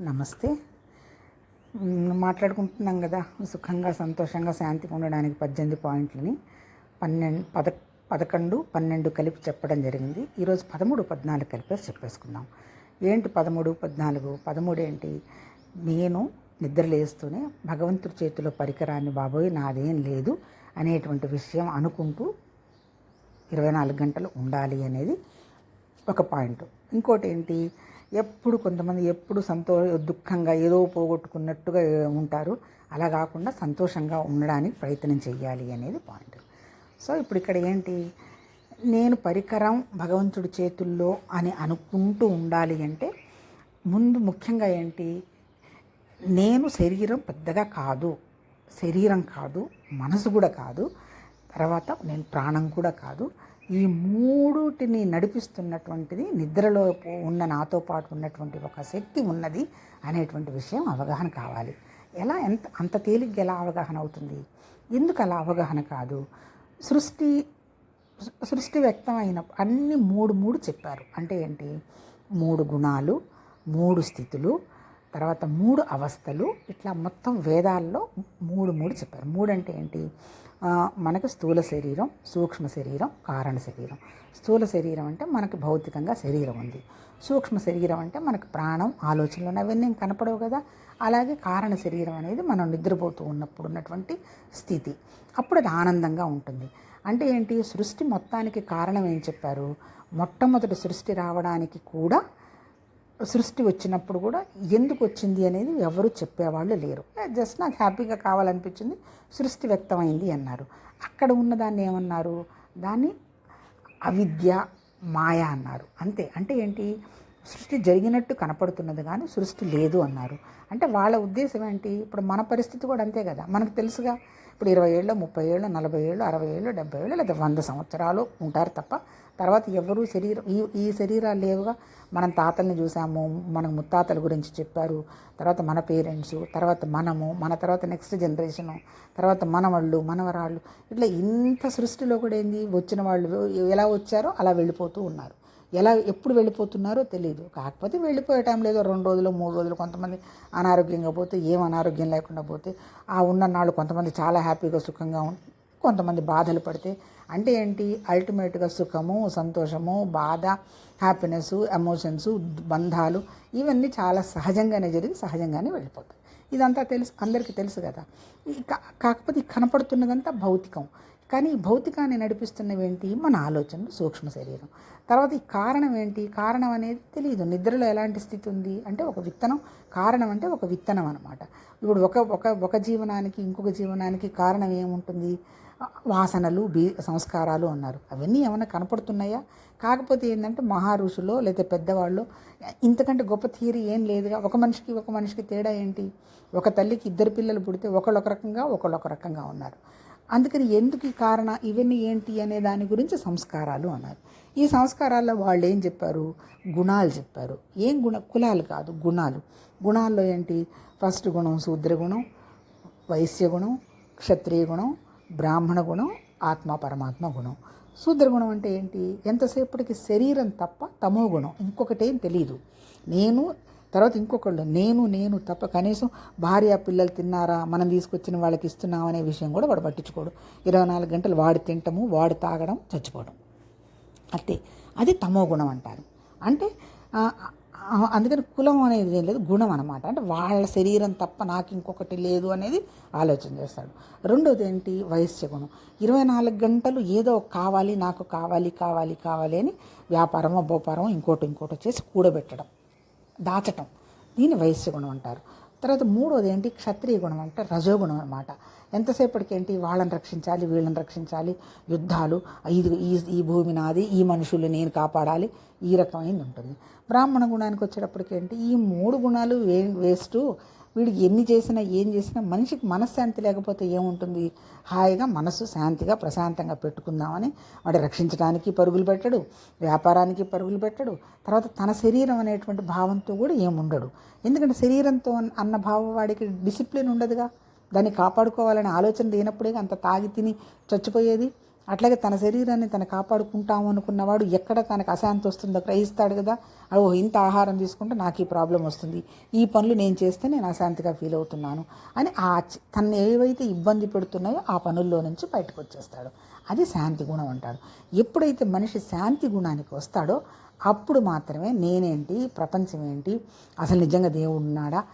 నమస్తే. మాట్లాడుకుంటున్నాం కదా. సుఖంగా సంతోషంగా శాంతిగా ఉండడానికి పద్దెనిమిది పాయింట్లని పన్నెండు పద పదకొండు పన్నెండు కలిపి చెప్పడం జరిగింది. ఈరోజు పదమూడు పద్నాలుగు కలిపేసి చెప్పేసుకుందాం. ఏంటి పదమూడు పద్నాలుగు? పదమూడు ఏంటి? నేను నిద్ర లేస్తూనే భగవంతుడి చేతిలో పరికరాన్ని బాబోయ్ నాదేం లేదు అనేటువంటి విషయం అనుకుంటూ ఇరవై నాలుగు గంటలు ఉండాలి అనేది ఒక పాయింట్. ఇంకోటి ఏంటి? ఎప్పుడు కొంతమంది ఎప్పుడు సంతో దుఃఖంగా ఏదో పోగొట్టుకున్నట్టుగా ఉంటారు. అలా కాకుండా సంతోషంగా ఉండడానికి ప్రయత్నం చేయాలి అనేది పాయింట్. సో ఇప్పుడు ఇక్కడ ఏంటి? నేను పరికరం భగవంతుడి చేతుల్లో అని అనుకుంటూ ఉండాలి అంటే ముందు ముఖ్యంగా ఏంటి? నేను శరీరం పెద్దగా కాదు. శరీరం కాదు మనసు కూడా కాదు. తర్వాత నేను ప్రాణం కూడా కాదు. ఈ మూడుటిని నడిపిస్తున్నటువంటిది నిద్రలో ఉన్న నాతో పాటు ఉన్నటువంటి ఒక శక్తి ఉన్నది అనేటువంటి విషయం అవగాహన కావాలి. ఎలా ఎంత అంత తేలిగ్గా ఎలా అవగాహన అవుతుంది? ఎందుకు అలా అవగాహన కాదు? సృష్టి సృష్టి వ్యక్తమైన అన్ని మూడు మూడు చెప్పారు. అంటే ఏంటి? మూడు గుణాలు మూడు స్థితులు తర్వాత మూడు అవస్థలు ఇట్లా మొత్తం వేదాల్లో మూడు మూడు చెప్పారు. మూడు అంటే ఏంటి మనకు స్థూల శరీరం సూక్ష్మ శరీరం కారణ శరీరం. స్థూల శరీరం అంటే మనకు భౌతికంగా శరీరం ఉంది. సూక్ష్మ శరీరం అంటే మనకు ప్రాణం ఆలోచనలు అవన్నీ కనపడవు కదా? అలాగే కారణ శరీరం అనేది మనం నిద్రపోతూ ఉన్నప్పుడు ఉన్నటువంటి స్థితి. అప్పుడు అది ఆనందంగా ఉంటుంది. అంటే ఏంటి? సృష్టి మొత్తానికి కారణం ఏం చెప్పారు? మొట్టమొదటి సృష్టి రావడానికి కూడా సృష్టి వచ్చినప్పుడు కూడా ఎందుకు వచ్చింది అనేది ఎవరు చెప్పేవాళ్ళు లేరు. జస్ట్ నాకు హ్యాపీగా కావాలనిపించింది సృష్టి వ్యక్తమైంది అన్నారు. అక్కడ ఉన్నదాన్ని ఏమన్నారు? దాన్ని అవిద్య మాయ అన్నారు. అంతే. అంటే ఏంటి? సృష్టి జరిగినట్టు కనపడుతున్నది కానీ సృష్టి లేదు అన్నారు. అంటే వాళ్ళ ఉద్దేశం ఏంటి? ఇప్పుడు మన పరిస్థితి కూడా అంతే కదా. మనకు తెలుసుగా ఇప్పుడు ఇరవై ఏళ్ళు ముప్పై ఏళ్ళు నలభై ఏళ్ళు అరవై ఏళ్ళు డెబ్బై ఏళ్ళు లేదా వంద సంవత్సరాలు ఉంటారు తప్ప తర్వాత ఎవరు శరీరం ఈ ఈ శరీరాలు లేవుగా మనం తాతల్ని చూసాము మన ముత్తాతల గురించి చెప్పారు తర్వాత మన పేరెంట్స్ తర్వాత మనము మన తర్వాత నెక్స్ట్ జనరేషను తర్వాత మనవాళ్ళు మనవరాళ్ళు ఇట్లా ఇంత సృష్టిలో కూడా ఏంది వచ్చిన వాళ్ళు ఎలా వచ్చారో అలా వెళ్ళిపోతూ ఉన్నారు. ఎలా ఎప్పుడు వెళ్ళిపోతున్నారో తెలియదు కాకపోతే వెళ్ళిపోయే టైం లేదో రెండు రోజులు మూడు రోజులు కొంతమంది అనారోగ్యంగా పోతే ఏం అనారోగ్యం లేకుండా పోతే ఆ ఉన్న నాళ్ళు కొంతమంది చాలా హ్యాపీగా సుఖంగా కొంతమంది బాధలు పడితే అంటే ఏంటి? అల్టిమేట్గా సుఖము సంతోషము బాధ హ్యాపీనెస్ ఎమోషన్స్ బంధాలు ఇవన్నీ చాలా సహజంగానే జరిగి సహజంగానే వెళ్ళిపోతాయి. ఇదంతా తెలుసు అందరికీ తెలుసు కదా. ఈ కా- కాకపోతే కనపడుతున్నదంతా భౌతికం. కానీ ఈ భౌతికాన్ని నడిపిస్తున్నవి ఏంటి? మన ఆలోచనలు సూక్ష్మ శరీరం. తర్వాత ఈ కారణం ఏంటి? కారణం అనేది తెలియదు నిద్రలో ఎలాంటి స్థితి ఉంది? అంటే ఒక విత్తనం కారణం అంటే ఒక విత్తనం అనమాట ఇప్పుడు ఒక ఒక ఒక జీవనానికి ఇంకొక జీవనానికి కారణం ఏముంటుంది? వాసనలు బీ సంస్కారాలు అన్నారు. అవన్నీ ఏమైనా కనపడుతున్నాయా? కాకపోతే ఏంటంటే మహారుషులో లేదా పెద్దవాళ్ళు ఇంతకంటే గొప్ప థియరీ ఏం లేదుగా. ఒక మనిషికి ఒక మనిషికి తేడా ఏంటి? ఒక తల్లికి ఇద్దరు పిల్లలు పుడితే ఒకళ్ళు ఒక రకంగా ఒకళ్ళు ఒక రకంగా ఉన్నారు. అందుకని ఎందుకు ఈ కారణ? ఇవన్నీ ఏంటి అనే దాని గురించి సంస్కారాలు అన్నారు. ఈ సంస్కారాల్లో వాళ్ళు ఏం చెప్పారు? గుణాలు చెప్పారు. ఏం గుణ? కులాలు కాదు గుణాలు. గుణాల్లో ఏంటి? ఫస్ట్ గుణం శూద్ర గుణం వైశ్య గుణం క్షత్రియ గుణం బ్రాహ్మణ గుణం ఆత్మ పరమాత్మ గుణం. శూద్ర గుణం అంటే ఏంటి? ఎంతసేపటికి శరీరం తప్ప తమో గుణం. ఇంకొకటేం తెలియదు నేను తర్వాత ఇంకొకళ్ళు నేను నేను తప్ప కనీసం భార్య పిల్లలు తిన్నారా మనం తీసుకొచ్చిన వాళ్ళకి ఇస్తున్నాం అనే విషయం కూడా వాడు పట్టించుకోడు. ఇరవై నాలుగు గంటలు వాడు తింటము వాడు తాగడం చచ్చిపోవడం. అంతే. అది తమో గుణం అంటారు. అంటే అందుకని కులం అనేది ఏం లేదు గుణం అనమాట అంటే వాళ్ళ శరీరం తప్ప నాకు ఇంకొకటి లేదు అనేది ఆలోచన చేస్తాడు. రెండోది ఏంటి? వైశ్య గుణం. ఇరవై నాలుగు గంటలు ఏదో కావాలి నాకు కావాలి కావాలి కావాలి అని వ్యాపారమో భోపారమో ఇంకోటి ఇంకోటి వచ్చేసి కూడబెట్టడం దాచటం. దీన్ని వైశ్య గుణం అంటారు. తర్వాత మూడోది ఏంటి? క్షత్రియ గుణం అంటే రజోగుణం అనమాట ఎంతసేపటికి ఏంటి వాళ్ళని రక్షించాలి వీళ్ళని రక్షించాలి. యుద్ధాలు ఇది ఈ ఈ భూమి నాది ఈ మనుషులు నేను కాపాడాలి. ఈ రకమైనది ఉంటుంది. బ్రాహ్మణ గుణానికి వచ్చేటప్పటికి ఏంటి ఈ మూడు గుణాలు వే వేస్ట్. వీడికి ఎన్ని చేసినా ఏం చేసినా మనిషికి మనశ్శాంతి లేకపోతే ఏముంటుంది? హాయిగా మనసు శాంతిగా ప్రశాంతంగా పెట్టుకుందామని వాడు రక్షించడానికి పరుగులు పెట్టడు వ్యాపారానికి పరుగులు పెట్టడు. తర్వాత తన శరీరం అనేటువంటి భావంతో కూడా ఏముండడు. ఎందుకంటే శరీరంతో అన్న- అన్న భావం వాడికి డిసిప్లిన్ ఉండదుగా. దాన్ని కాపాడుకోవాలనే ఆలోచన లేనప్పుడే అంత తాగి తిని చచ్చిపోయేది. అట్లాగే తన శరీరాన్ని తను కాపాడుకుంటాము అనుకున్నవాడు ఎక్కడ తనకు అశాంతి వస్తుందో గ్రహిస్తాడు కదా. ఓ ఇంత ఆహారం తీసుకుంటే నాకు ఈ ప్రాబ్లం వస్తుంది. ఈ పనులు నేను చేస్తే నేను అశాంతిగా ఫీల్ అవుతున్నాను అని ఆ తను ఏవైతే ఇబ్బంది పెడుతున్నాయో ఆ పనుల్లో నుంచి బయటకు వచ్చేస్తాడు. అది శాంతి గుణం అంటాడు. ఎప్పుడైతే మనిషి శాంతి గుణానికి వస్తాడో అప్పుడు మాత్రమే నేనేంటి ప్రపంచం ఏంటి అసలు నిజంగా దేవుడు ఉన్నాడా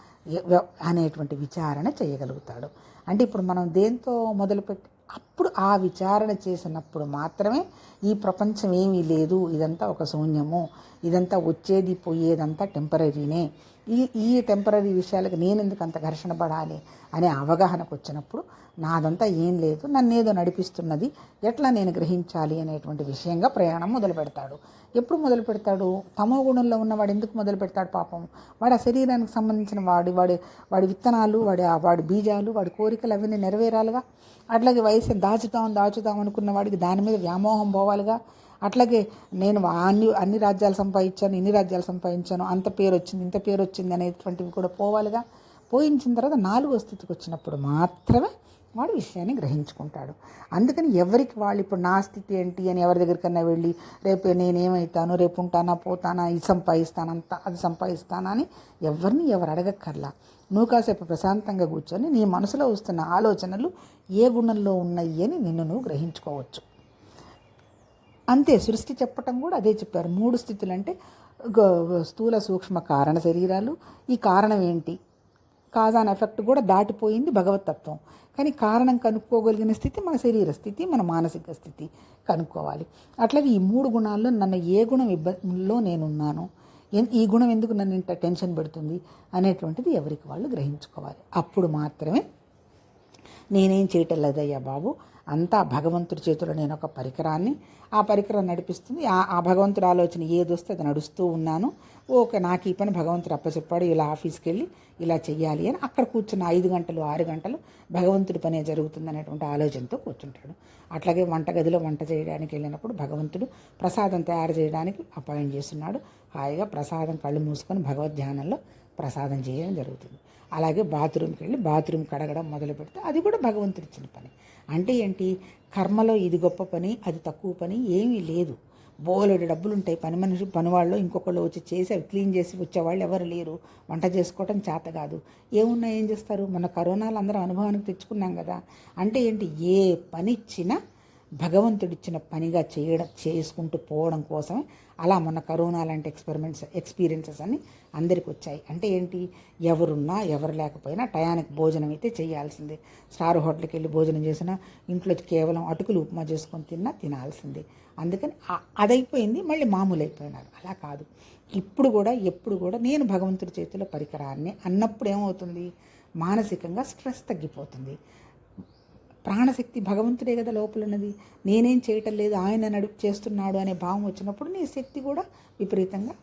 అనేటువంటి విచారణ చేయగలుగుతాడు. అంటే ఇప్పుడు మనం దేంతో మొదలుపెట్టి అప్పుడు ఆ విచారణ చేసినప్పుడు మాత్రమే ఈ ప్రపంచం ఏమీ లేదు ఇదంతా ఒక శూన్యము ఇదంతా వచ్చేది పోయేదంతా టెంపరీనే. ఈ ఈ టెంపరీ విషయాలకు నేను ఎందుకు అంత ఘర్షణ పడాలి అనే అవగాహనకు వచ్చినప్పుడు నాదంతా ఏం లేదు నన్ను ఏదో నడిపిస్తున్నది ఎట్లా నేను గ్రహించాలి అనేటువంటి విషయంగా ప్రయాణం మొదలు పెడతాడు ఎప్పుడు మొదలు పెడతాడు? తమో గుణంలో ఉన్నవాడు ఎందుకు మొదలు పెడతాడు పాపం? వాడు ఆ శరీరానికి సంబంధించిన వాడి వాడి వాడి విత్తనాలు వాడి వాడి బీజాలు వాడి కోరికలు అవన్నీ నెరవేరాలిగా? అట్లాగే వయసు దాచుతాం దాచుతాం అనుకున్న వాడికి దాని మీద వ్యామోహం పోవాలిగా? అట్లాగే నేను అన్ని అన్ని రాజ్యాలు సంపాదించాను ఇన్ని రాజ్యాలు సంపాదించాను అంత పేరు వచ్చింది ఇంత పేరు వచ్చింది అనేటువంటివి కూడా పోవాలిగా? పోయించిన తర్వాత నాలుగో స్థితికి వచ్చినప్పుడు మాత్రమే వాడు విషయాన్ని గ్రహించుకుంటాడు. అందుకని ఎవరికి వాళ్ళు ఇప్పుడు నా స్థితి ఏంటి అని ఎవరి దగ్గరికన్నా వెళ్ళి రేపు నేనేమవుతాను రేపు ఉంటానా పోతానా ఇది సంపాదిస్తాను అంత అది సంపాదిస్తానా అని ఎవరిని ఎవరు అడగక్కర్లా. నువ్వు కాసేపు ప్రశాంతంగా కూర్చొని నీ మనసులో వస్తున్న ఆలోచనలు ఏ గుణంలో ఉన్నాయి అని నిన్ను నువ్వు గ్రహించుకోవచ్చు. అంతే సృష్టి చెప్పటం కూడా అదే చెప్పారు. మూడు స్థితులు అంటే స్థూల సూక్ష్మ కారణ శరీరాలు. ఈ కారణం ఏంటి? కాజ్ అండ్ ఎఫెక్ట్ కూడా దాటిపోయింది భగవతత్వం. కానీ కారణం కనుక్కోగలిగిన స్థితి మన శరీర స్థితి మన మానసిక స్థితి కనుక్కోవాలి. అట్లాగే ఈ మూడు గుణాల్లో నన్ను ఏ గుణం ఇబ్బందిలో నేనున్నాను? ఈ గుణం ఎందుకు నన్ను ఇంత టెన్షన్ పెడుతుంది అనేటువంటిది ఎవరికి వాళ్ళు గ్రహించుకోవాలి. అప్పుడు మాత్రమే నేనేం చేయటం లేదయ్యా బాబు. అంతా భగవంతుడి చేతిలో నేను ఒక పరికరాన్ని ఆ పరికరం నడిపిస్తుంది. ఆ ఆ భగవంతుడి ఆలోచన ఏది వస్తే అది నడుస్తూ ఉన్నాను. ఓకే నాకు ఈ పని భగవంతుడు అప్పచెప్పాడు ఇలా ఆఫీస్కి వెళ్ళి ఇలా చెయ్యాలి అని అక్కడ కూర్చున్న ఐదు గంటలు ఆరు గంటలు భగవంతుడి పనే జరుగుతుంది అనేటువంటి ఆలోచనతో కూర్చుంటాడు. అట్లాగే వంటగదిలో వంట చేయడానికి వెళ్ళినప్పుడు భగవంతుడు ప్రసాదం తయారు చేయడానికి అపాయింట్ చేస్తున్నాడు. హాయిగా ప్రసాదం కళ్ళు మూసుకొని భగవద్ ధ్యానంలో ప్రసాదం చేయడం జరుగుతుంది. అలాగే బాత్రూమ్కి వెళ్ళి బాత్రూమ్ కడగడం మొదలు పెడితే అది కూడా భగవంతుడు ఇచ్చిన పని. అంటే ఏంటి? కర్మలో ఇది గొప్ప పని అది తక్కువ పని ఏమీ లేదు. బోలెడు డబ్బులు ఉంటాయి పని మనిషి పనివాళ్ళు ఇంకొకళ్ళు వచ్చి చేసి అవి క్లీన్ చేసి వచ్చేవాళ్ళు ఎవరు లేరు. వంట చేసుకోవటం చేత కాదు. ఏమున్నా ఏం చేస్తారు? మన కరోనాలు అందరం అనుభవానికి తెచ్చుకున్నాం కదా. అంటే ఏంటి? ఏ పని ఇచ్చినా భగవంతుడిచ్చిన పనిగా చేయడం చేసుకుంటూ పోవడం కోసమే అలా మొన్న కరోనా లాంటి ఎక్స్పెరిమెంట్స్ ఎక్స్పీరియన్సెస్ అన్నీ అందరికి వచ్చాయి. అంటే ఏంటి? ఎవరున్నా ఎవరు లేకపోయినా టయానికి భోజనం అయితే చేయాల్సిందే. స్టార్ హోటల్కి వెళ్ళి భోజనం చేసినా ఇంట్లో కేవలం అటుకులు ఉప్మా చేసుకొని తిన్నా తినాల్సిందే. అందుకని అదైపోయింది మళ్ళీ మామూలు అయిపోయినారు అలా కాదు. ఇప్పుడు కూడా ఎప్పుడు కూడా నేను భగవంతుడి చేతిలో పరికరాన్ని అన్నప్పుడు ఏమవుతుంది? మానసికంగా స్ట్రెస్ తగ్గిపోతుంది. ప్రాణశక్తి భగవంతుడే కదా లోపల ఉన్నది నేనేం చేయటం లేదు ఆయన నడుపు చేస్తున్నాడు అనే భావం వచ్చినప్పుడు నీ శక్తి కూడా విపరీతంగా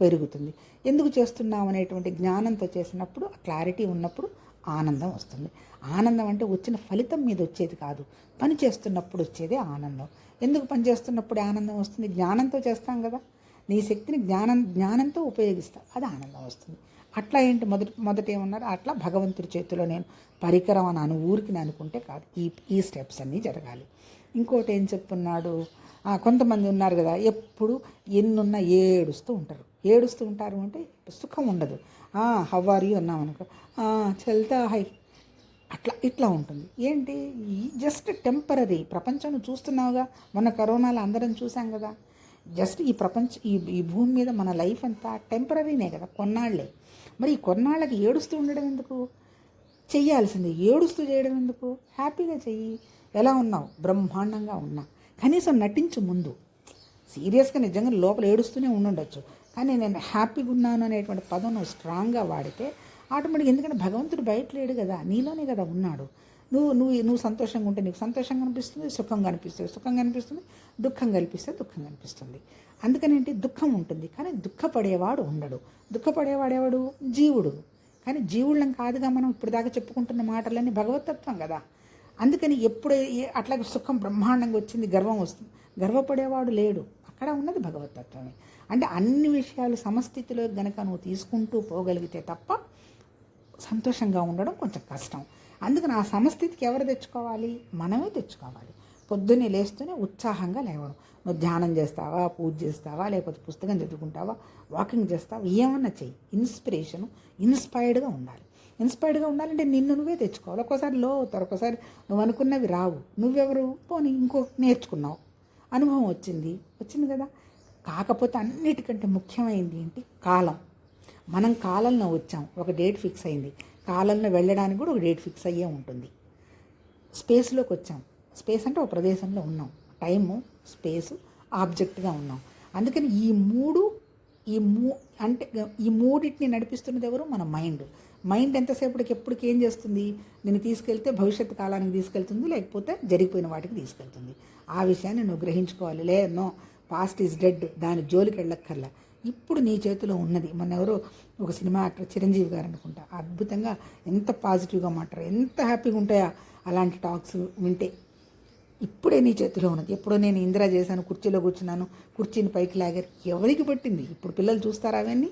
పెరుగుతుంది. ఎందుకు చేస్తున్నావు అనేటువంటి జ్ఞానంతో చేసినప్పుడు క్లారిటీ ఉన్నప్పుడు ఆనందం వస్తుంది. ఆనందం అంటే వచ్చిన ఫలితం మీద వచ్చేది కాదు. పని చేస్తున్నప్పుడు వచ్చేదే ఆనందం. ఎందుకు పని చేస్తున్నప్పుడు ఆనందం వస్తుంది? జ్ఞానంతో చేస్తాం కదా. నీ శక్తిని జ్ఞానం జ్ఞానంతో ఉపయోగిస్తావు అది ఆనందం వస్తుంది. అట్లా ఏంటి? మొదటి మొదట ఏమన్నారు? అట్లా భగవంతుడి చేతిలో నేను పరికరం అని అను ఊరికి నేను అనుకుంటే కాదు. ఈ ఈ స్టెప్స్ అన్నీ జరగాలి. ఇంకోటి ఏం చెప్పున్నాడు? కొంతమంది ఉన్నారు కదా ఎప్పుడు ఎన్నున్నా ఏడుస్తూ ఉంటారు. ఏడుస్తూ ఉంటారు అంటే సుఖం ఉండదు. హవ్వారి అన్నాం అనుకో. చల్తా హై. అట్లా ఇట్లా ఉంటుంది. ఏంటి? ఈ జస్ట్ టెంపరీ ప్రపంచం చూస్తున్నావుగా. మొన్న కరోనాలో అందరం చూసాం కదా. జస్ట్ ఈ ప్రపంచ ఈ ఈ భూమి మీద మన లైఫ్ అంతా టెంపరీనే కదా కొన్నాళ్ళే. మరి ఈ కొన్నాళ్ళకి ఏడుస్తూ ఉండడం ఎందుకు? చెయ్యాల్సింది ఏడుస్తూ చేయడం ఎందుకు? హ్యాపీగా చెయ్యి. ఎలా ఉన్నావు? బ్రహ్మాండంగా ఉన్నా. కనీసం నటించు ముందు. సీరియస్గా నిజంగా లోపల ఏడుస్తూనే ఉండుండొచ్చు. కానీ నేను హ్యాపీగా ఉన్నాను అనేటువంటి పదం నువ్వు స్ట్రాంగ్గా వాడితే ఆటోమేటిక్ ఎందుకంటే భగవంతుడు బయట లేడు కదా నీలోనే కదా ఉన్నాడు. నువ్వు నువ్వు నువ్వు సంతోషంగా ఉంటే నీకు సంతోషంగా అనిపిస్తుంది సుఖంగా అనిపిస్తుంది. సుఖంగా అనిపిస్తుంది దుఃఖం కల్పిస్తే దుఃఖం కనిపిస్తుంది అందుకనేంటి దుఃఖం ఉంటుంది కానీ దుఃఖపడేవాడు ఉండడు. దుఃఖపడేవాడేవాడు జీవుడు. కానీ జీవుళ్ళం కాదుగా మనం ఇప్పుడు దాకా చెప్పుకుంటున్న మాటలన్నీ భగవతత్వం కదా. అందుకని ఎప్పుడు అట్లాగే సుఖం బ్రహ్మాండంగా వచ్చింది గర్వం వస్తుంది. గర్వపడేవాడు లేడు. అక్కడ ఉన్నది భగవతత్వమే. అంటే అన్ని విషయాలు సమస్థితిలో గనక నువ్వు తీసుకుంటూ పోగలిగితే తప్ప సంతోషంగా ఉండడం కొంచెం కష్టం. అందుకని ఆ సమస్థితికి ఎవరు తెచ్చుకోవాలి? మనమే తెచ్చుకోవాలి. పొద్దున్నే లేస్తూనే ఉత్సాహంగా లేవడం. నువ్వు ధ్యానం చేస్తావా? పూజ చేస్తావా? లేకపోతే పుస్తకం చదువుకుంటావా? వాకింగ్ చేస్తావా? ఏమన్నా చెయ్యి. ఇన్స్పిరేషను ఇన్స్పైర్డ్గా ఉండాలి. ఇన్స్పైర్డ్గా ఉండాలంటే నిన్ను నువ్వే తెచ్చుకోవాలి. ఒక్కోసారి లో అవుతారు. ఒక్కోసారి నువ్వు అనుకున్నవి రావు. నువ్వెవరు? పోనీ ఇంకో నేర్చుకున్నావు. అనుభవం వచ్చింది. వచ్చింది కదా? కాకపోతే అన్నిటికంటే ముఖ్యమైనది ఏంటి? కాలం. మనం కాలంలో వచ్చాం. ఒక డేట్ ఫిక్స్ అయింది. కాలంలో వెళ్ళడానికి కూడా ఒక డేట్ ఫిక్స్ అయ్యే ఉంటుంది. స్పేస్లోకి వచ్చాం. స్పేస్ అంటే ఒక ప్రదేశంలో ఉన్నాం. టైము స్పేసు ఆబ్జెక్ట్గా ఉన్నాం. అందుకని ఈ మూడు ఈ మూ అంటే ఈ మూడింటిని నడిపిస్తున్నది ఎవరు? మన మైండ్. మైండ్ ఎంతసేపటికి ఎప్పటికి ఏం చేస్తుంది? నేను తీసుకెళ్తే భవిష్యత్తు కాలానికి తీసుకెళ్తుంది లేకపోతే జరిగిపోయిన వాటికి తీసుకెళ్తుంది. ఆ విషయాన్ని నువ్వు గ్రహించుకోవాలి. లే నో పాస్ట్ ఈజ్ డెడ్. దాని జోలికి వెళ్ళక్కర్లా. ఇప్పుడు నీ చేతిలో ఉన్నది. మన ఎవరో ఒక సినిమా యాక్టర్ చిరంజీవి గారు అనుకుంటా. అద్భుతంగా ఎంత పాజిటివ్గా మాట్లాడారు. ఎంత హ్యాపీగా ఉంటాయా అలాంటి టాక్స్ వింటే. ఇప్పుడే నీ చేతిలో ఉన్నది. ఎప్పుడో నేను ఇందిరా చేశాను కుర్చీలో కూర్చున్నాను. కుర్చీని పైకి లాగారు. ఎవరికి పట్టింది? ఇప్పుడు పిల్లలు చూస్తారా అవన్నీ?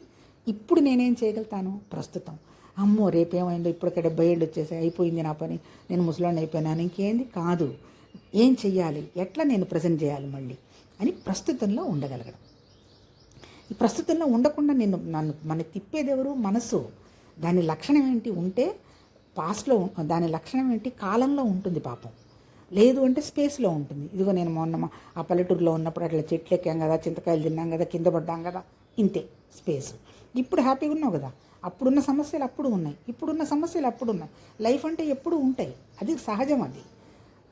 ఇప్పుడు నేనేం చేయగలుగుతాను? ప్రస్తుతం. అమ్మో రేపేమైందో? ఇప్పటికే డెబ్బై ఏళ్ళు వచ్చేసాయి. అయిపోయింది నా పని. నేను ముసలాన్ని అయిపోయినాను. ఇంకేంది? కాదు. ఏం చెయ్యాలి? ఎట్లా నేను ప్రజెంట్ చేయాలి మళ్ళీ? అని ప్రస్తుతంలో ఉండగలగడం. ఈ ప్రస్తుతంలో ఉండకుండా నేను నన్ను మన తిప్పేది ఎవరు? మనసు. దాని లక్షణం ఏంటి ఉంటే పాస్ట్లో దాని లక్షణం ఏంటి? కాలంలో ఉంటుంది పాపం. లేదు అంటే స్పేస్లో ఉంటుంది. ఇదిగో నేను మొన్న మా- ఆ పల్లెటూరులో ఉన్నప్పుడు అట్లా చెట్లు ఎక్కాం కదా చింతకాయలు తిన్నాం కదా కింద పడ్డాం కదా ఇంతే స్పేస్. ఇప్పుడు హ్యాపీగా ఉన్నావు కదా. అప్పుడున్న సమస్యలు అప్పుడు ఉన్నాయి. ఇప్పుడున్న సమస్యలు అప్పుడు ఉన్నాయి. లైఫ్ అంటే ఎప్పుడు ఉంటాయి. అది సహజం అది.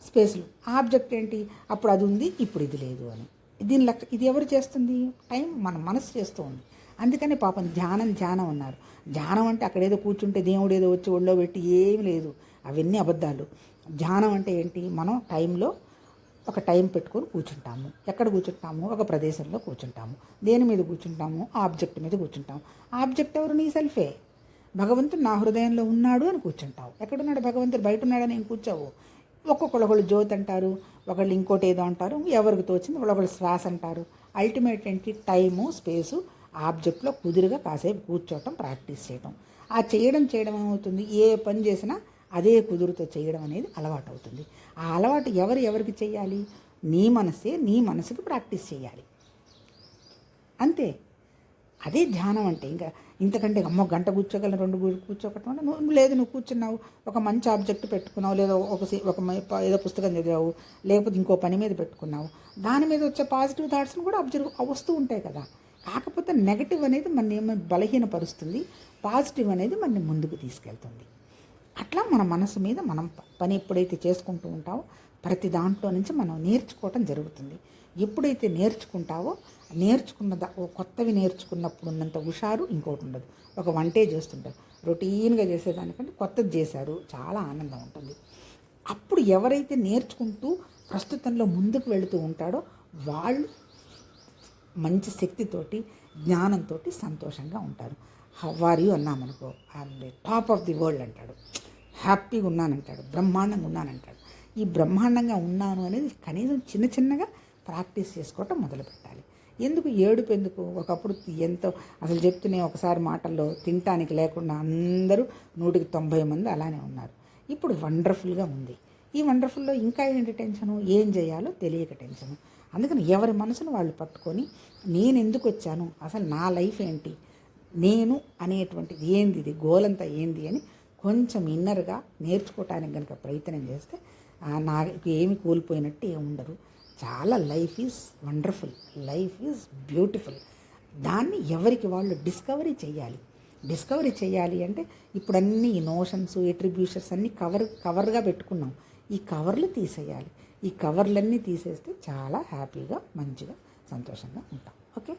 స్పేస్లో. ఆబ్జెక్ట్ ఏంటి? అప్పుడు అది ఉంది ఇప్పుడు ఇది లేదు అని. దీని లక్ష ఇది ఎవరు చేస్తుంది? టైం మన మనసు చేస్తూ ఉంది. అందుకని పాపం ధ్యానం ధ్యానం అన్నారు. ధ్యానం అంటే అక్కడేదో కూర్చుంటే దేవుడు ఏదో వచ్చి ఒళ్ళో పెట్టి ఏమి లేదు. అవన్నీ అబద్ధాలు. ధ్యానం అంటే ఏంటి? మనం టైంలో ఒక టైం పెట్టుకొని కూర్చుంటాము. ఎక్కడ కూర్చుంటాము? ఒక ప్రదేశంలో కూర్చుంటాము. దేని మీద కూర్చుంటాము? ఆబ్జెక్ట్ మీద కూర్చుంటాము. ఆబ్జెక్ట్ ఎవరు? నీ సెల్ఫే. భగవంతుడు నా హృదయంలో ఉన్నాడు అని కూర్చుంటావు. ఎక్కడున్నాడు భగవంతుడు? బయట ఉన్నాడని నేను కూర్చోవు. ఒక్కొక్కళ్ళు జ్యోతి అంటారు ఒకళ్ళు ఇంకోటి ఏదో అంటారు ఎవరికి తోచింది ఒకళ్ళు శ్వాస అంటారు. అల్టిమేట్ ఏంటి? టైము స్పేసు ఆబ్జెక్ట్లో కుదురుగా కాసేపు కూర్చోవటం ప్రాక్టీస్ చేయటం. ఆ చేయడం చేయడం ఏమవుతుంది? ఏ పని చేసినా అదే కుదురుతో చేయడం అనేది అలవాటు అవుతుంది ఆ అలవాటు ఎవరు ఎవరికి చేయాలి? నీ మనసే నీ మనసుకి ప్రాక్టీస్ చేయాలి. అంతే. అదే ధ్యానం అంటే ఇంకా ఇంతకంటే అమ్మో గంట కూర్చోగలను రెండు కూర్చోకటం అంటే నువ్వు లేదు నువ్వు కూర్చున్నావు ఒక మంచి ఆబ్జెక్ట్ పెట్టుకున్నావు లేదా ఒక ఒక ఏదో పుస్తకం చదివావు లేకపోతే ఇంకో పని మీద పెట్టుకున్నావు. దాని మీద వచ్చే పాజిటివ్ థాట్స్ని కూడా అబ్జర్వ్ వస్తూ ఉంటాయి కదా. కాకపోతే నెగటివ్ అనేది మన ఏమో బలహీనపరుస్తుంది పాజిటివ్ అనేది మన ముందుకు తీసుకెళ్తుంది. అట్లా మన మనసు మీద మనం పని ఎప్పుడైతే చేసుకుంటూ ఉంటావో ప్రతి దాంట్లో నుంచి మనం నేర్చుకోవటం జరుగుతుంది. ఎప్పుడైతే నేర్చుకుంటావో నేర్చుకున్న దా ఓ కొత్తవి నేర్చుకున్నప్పుడు ఉన్నంత హుషారు ఇంకోటి ఉండదు. ఒక వంటే చేస్తుంటారు. రొటీన్గా చేసేదానికంటే కొత్తది చేశారు. చాలా ఆనందం ఉంటుంది. అప్పుడు ఎవరైతే నేర్చుకుంటూ ప్రస్తుతంలో ముందుకు వెళుతూ ఉంటాడో వాళ్ళు మంచి శక్తితోటి జ్ఞానంతో సంతోషంగా ఉంటారు. How are you అన్నామనుకో I'm the top of the world అంటాడు. హ్యాపీగా ఉన్నానంటాడు. బ్రహ్మాండంగా ఉన్నానంటాడు. ఈ బ్రహ్మాండంగా ఉన్నాను అనేది కనీసం చిన్న చిన్నగా ప్రాక్టీస్ చేసుకోవటం మొదలు పెట్టాలి ఎందుకు ఏడుపు ఎందుకు? ఒకప్పుడు ఎంతో అసలు చెప్తూనే ఒకసారి మాటల్లో తినటానికి లేకుండా అందరూ నూటికి తొంభై మంది అలానే ఉన్నారు. ఇప్పుడు వండర్ఫుల్గా ఉంది. ఈ వండర్ఫుల్లో ఇంకా ఏంటి టెన్షను? ఏం చేయాలో తెలియక టెన్షను. అందుకని ఎవరి మనసును వాళ్ళు పట్టుకొని నేను ఎందుకు వచ్చాను? అసలు నా లైఫ్ ఏంటి? నేను అనేటువంటిది ఏంది ఇది? గోలంతా ఏంది? అని కొంచెం ఇన్నర్గా నేర్చుకోవటానికి కనుక ప్రయత్నం చేస్తే నాకు ఏమి కోల్పోయినట్టు ఏమి ఉండరు చాలా life is wonderful life is beautiful దాన్ని ఎవరికి వాళ్ళు డిస్కవరీ చేయాలి. డిస్కవరీ చేయాలి అంటే ఇప్పుడు అన్ని నోషన్స్ ఎట్రిబ్యూషన్స్ అన్నీ కవర్ కవర్గా పెట్టుకున్నాం. ఈ కవర్లు తీసేయాలి. ఈ కవర్లన్నీ తీసేస్తే చాలా హ్యాపీగా మంచిగా సంతోషంగా ఉంటాం. ఓకే